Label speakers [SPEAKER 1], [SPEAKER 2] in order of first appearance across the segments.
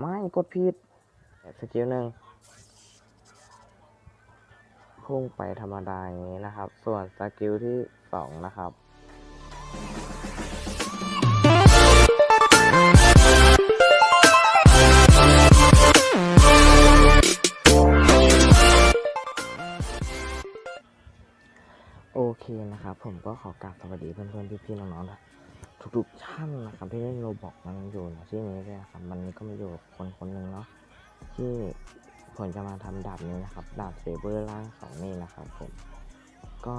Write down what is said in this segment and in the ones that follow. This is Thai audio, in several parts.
[SPEAKER 1] ไม่กดผิดสกิลหนึ่งพุ่งไปธรรมดาอย่างนี้นะครับ ส่วนสกิลที่สองนะครับโอเคนะครับ ผมก็ขอกราบสวัสดีเพื่อนๆพี่ๆน้องๆนะ ทุกๆท่านนะครับที่เล่นโรบอกมันอยู่ในที่นี้ด้วยนะครับมันก็มาอยู่กับคนคนหนึ่งเนาะที่ผมจะมาทำดาบนี้นะครับ ดาบเซเบอร์ล่างสองนี่นะครับผมก็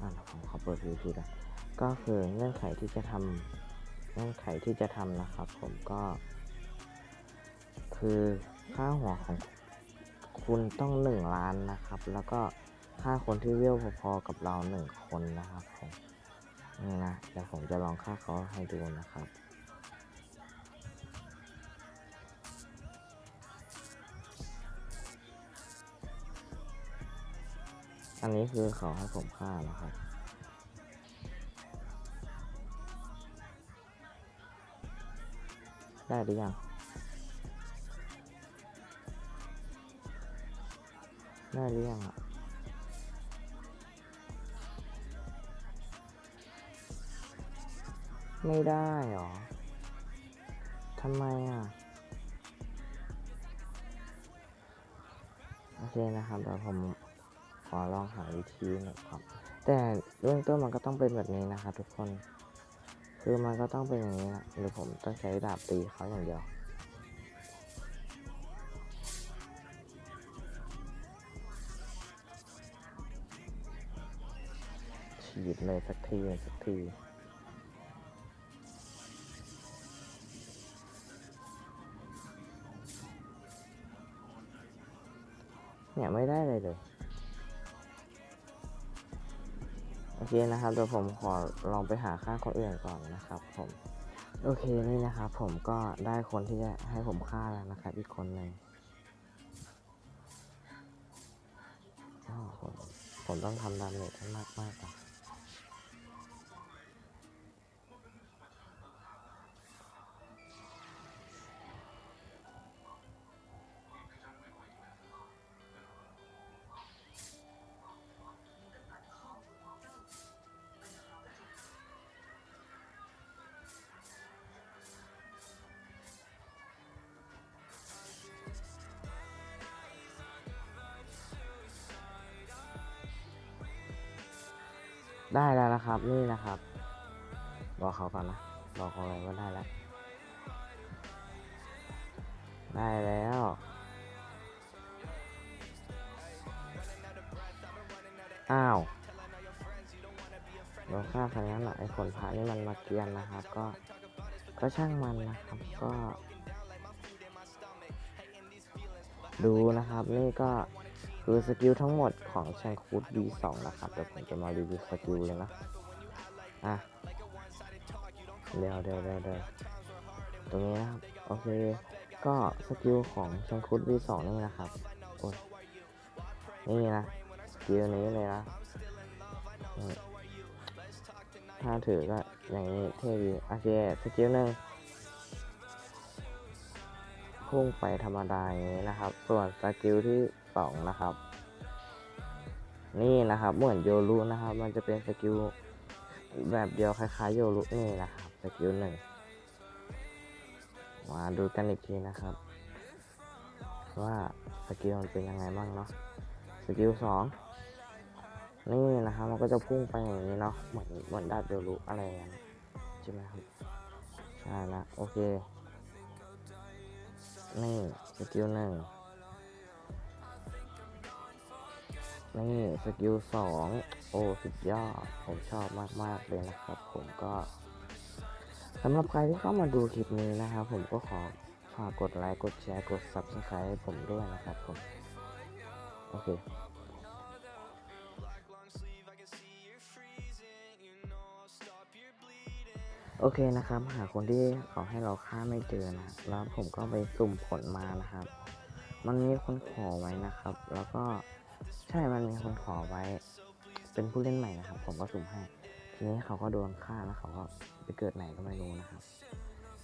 [SPEAKER 1] อ่าผมขอเปิดวิธีกันก็คือเงื่อนไขที่จะทำเงื่อนไขที่จะทำนะครับ ผมก็ คือค่าหัวของคุณต้องหนึ่งล้านนะครับ แล้วก็ค่าคนที่เวลพอๆกับเราหนึ่งคนนะครับผม นี่นะเดี๋ยวผมจะลองค่าเขาให้ดูนะครับ อันนี้คือเขาให้ผมค่านะครับได้หรือยัง ได้หรือยังอะ ไม่ได้หรอ ทำไมอะ โอเคนะครับเดี๋ยวผมขอลองหาวิธีหน่อยครับ แต่เรื่องต้นมันก็ต้องเป็นแบบนี้นะครับทุกคน คือมันก็ต้องเป็นอย่างนี้นะหรือผมต้องใช้ดาบตีเขาอย่างเดียวฉีดเลยสักทีสักที เนี่ยไม่ได้เลยเลย โอเคนะครับเดี๋ยวผมขอลองไปหาค่าคนอื่นก่อนนะครับผมโอเคนี่นะครับผมก็ได้คนที่จะให้ผมฆ่าแล้วนะครับอีกคนหนึ่งผมต้องทำดาเมจให้มากมากก่อน ได้แล้วนะครับ นี่นะครับ บอกเขาก่อนนะ บอกเขาเลยว่าได้แล้ว ได้แล้ว อ้าวโดนฆ่าพันนั้นแหละไอ้คนพระนี่มันมาเกียนนะครับ ก็ ก็ช่างมันนะครับ ก็ ดูนะครับ นี่ก็ คือสกิลทั้งหมดของแชงคูด B2 นะครับเดี๋ยวผมจะมารีวิวสกิลเลยนะ อะเดี๋ยวเดี๋ยวเดี๋ยวเดี๋ยวตรงนี้นะครับโอเค ก็สกิลของแชงคูด B2 นี่นะครับโอ้ยนี่นะสกิลนี้เลยนะถ้าถือก็อย่างนี้เท่ดีโอเคสกิลหนึ่ง พุ่งไปธรรมดาอย่างนี้นะครับ ส่วนสกิลที่สองนะครับ นี่นะครับเหมือนโยรุนะครับ มันจะเป็นสกิลแบบเดียวคล้ายๆโยรุนี่นะครับสกิลหนึ่งมาดูกันอีกทีนะครับ ว่าสกิลมันเป็นยังไงบ้างเนาะสกิลสองนี่นะครับมันก็จะพุ่งไปอย่างนี้เนาะเหมือนเหมือนดาบโยรุอะไรอย่างนั้ใช่ไหมครับใช่ละโอเค นี่สกิลหนึ่งนี่สกิลสองโอ้สุดยอดผมชอบมาก ๆ เลยนะครับ ผมก็สำหรับใครที่เข้ามาดูคลิปนี้นะครับ ผมก็ขอฝากกดไลค์ กดแชร์ กด Subscribe ให้ผมด้วยนะครับผม โอเค โอเคนะครับ หาคนที่เขาให้เราฆ่าไม่เจอนะแล้วผมก็ไปสุ่มผลมานะครับ มันมีคนขอไว้นะครับ แล้วก็ใช่มันมีคนขอไว้ เป็นผู้เล่นใหม่นะครับ ผมก็สุ่มให้ ทีนี้เขาก็โดนฆ่าแล้วเขาก็ไปเกิดไหนก็ไม่รู้นะครับ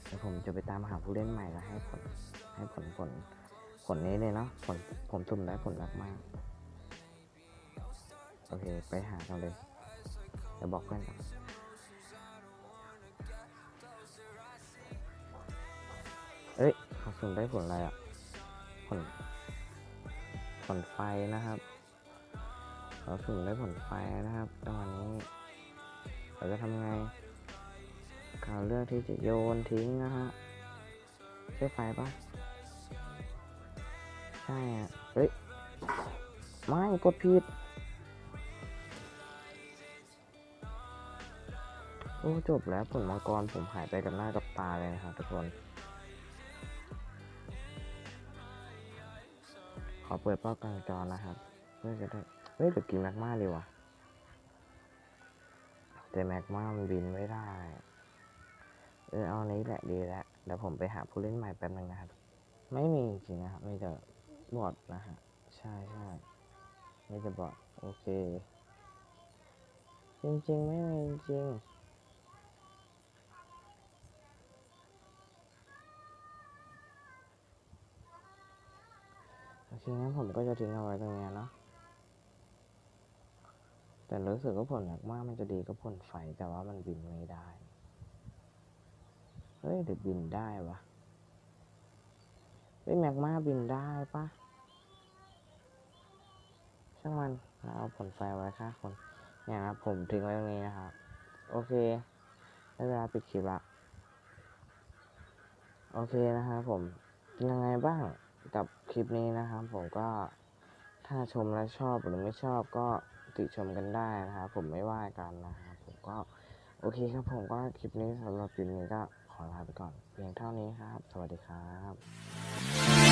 [SPEAKER 1] เดี๋ยวผมจะไปตามหาผู้เล่นใหม่แล้วให้ผลให้ผลผลผลนี้เลยเนาะผลผมสุ่มได้ผลลักมากโอเค ไปหากันเลยเดี๋ยวบอกเพื่อนกัน เอ้ยขาสุ่มได้ผลอะไรอะ ผล ผลไฟนะครับเขาสุ่มได้ผลไฟนะครับจังหวะนี้ เราจะทำไงเขาเลือกที่จะโยนทิ้งนะฮะใช่ไฟปะใช่อะ เฮ้ย ไม่กดผิด โอ้ จบแล้วผลมังกรผมหายไปกับหน้ากับตาเลยนะครับทุกคน อเปิดเป้ากลางจอนะครับ เพื่อจะได้เฮ้ยเดี๋ยวกินแมกมาดีว่ะแต่แมกมามันบินไม่ได้ เออเอาอันนี้แหละดีแล้วเดี๋ยวผมไปหาผู้เล่นใหม่แป๊บนึงนะครับ ไม่มีจริงนะครับไมีแต่บอทนะฮะใช่ใช่ไมีแต่บอทโอเค จริงๆ ไม่มีจริง โอเคงั้นผมก็จะทิ้งเอาไว้ตรงนี้เนาะแต่รู้สึกว่าผลหนักมากมันจะดีก็ผลไฟแต่ว่ามันบินไม่ได้ เฮ้ยเดี๋ยวบินได้วะเฮ้ยแมกมาบินได้ปะช่างมันเราเอาผลไฟไว้ค่าคนเนี่ยนะครับผมทิ้งไว้ตรงนี้นะครับ โอเคได้เวลาปิดคลิปละโอเคนะครับผมเป็นยังไงบ้าง กับคลิปนี้นะครับ ผมก็ถ้าชมแล้วชอบหรือไม่ชอบก็ติชมกันได้นะครับผมไม่ว่ากันนะครับผมก็โอเคครับผมก็คลิปนี้สำหรับคลิปนี้ก็ขอลาไปก่อน เพียงเท่านี้ครับ สวัสดีครับ